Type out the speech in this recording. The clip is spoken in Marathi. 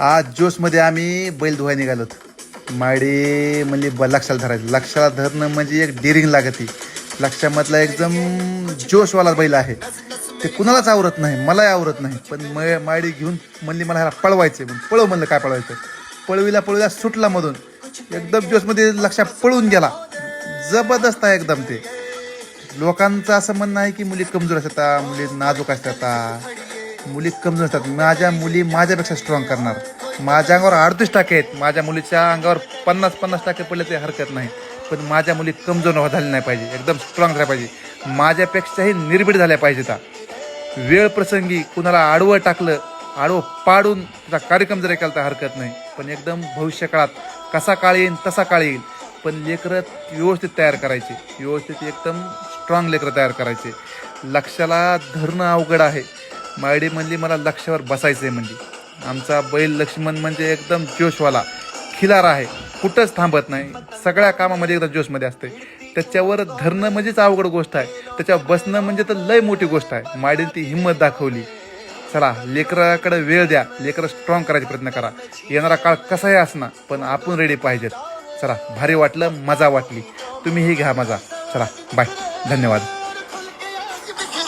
आज जोशमध्ये आम्ही बैल धुवाय निघालोत. माडी म्हणजे ब लक्षाला धरायचं. लक्षाला धरणं म्हणजे एक डेरिंग लागते. लक्षामधला एकदम जोशवाला बैल आहे. ते कुणालाच आवरत नाही मलाही आवरत नाही. पण म माडी घेऊन म्हणली मला ह्याला पळवायचे पण पळव म्हणलं काय पळवायचं पळवीला पळवीला सुटला मधून. एकदम जोशमध्ये लक्षा पळून गेला. जबरदस्त आहे एकदम ते. लोकांचं असं म्हणणं आहे की मुली कमजोर असतात मुली नाजूक असतात. मुली कमजोर असतात माझ्या मुली माझ्यापेक्षा स्ट्रॉंग करणार. माझ्या अंगावर अडतीस टाके आहेत. माझ्या मुलीच्या अंगावर पन्नास पन्नास टाके पडले ते हरकत नाही. पण माझ्या मुली कमजोर न झाल्या नाही पाहिजे. एकदम स्ट्रॉंग झाल्या पाहिजे. माझ्यापेक्षाही निर्भीड झाल्या पाहिजे त्या. वेळ प्रसंगी कुणाला आडवं टाकलं आडवं पाडून त्याचा कार्यक्रम जरी केला तर हरकत नाही. पण एकदम भविष्यकाळात कसा काळ येईल तसा काळ येईल. पण लेकरं व्यवस्थित तयार करायचे. व्यवस्थित एकदम स्ट्रॉंग लेकरं तयार करायचे. लक्षाला धरणं अवघड आहे. मायडी म्हणली मला लक्षावर बसायचं आहे म्हणजे. आमचा बैल लक्ष्मण म्हणजे एकदम जोशवाला खिलार आहे कुठंच थांबत नाही. सगळ्या कामामध्ये एकदम जोशमध्ये असते त्याच्यावर धरणं म्हणजेच अवघड गोष्ट आहे. त्याच्यावर बसणं म्हणजे तर लय मोठी गोष्ट आहे. मायडीने ती हिंमत दाखवली. चला लेकराकडे वेळ द्या. लेकरं स्ट्रॉंग करायचा प्रयत्न करा. येणारा काळ कसाही असणार पण आपण रेडी पाहिजेत. चला भारी वाटलं मजा वाटली. तुम्हीही घ्या मजा. चला बाय धन्यवाद.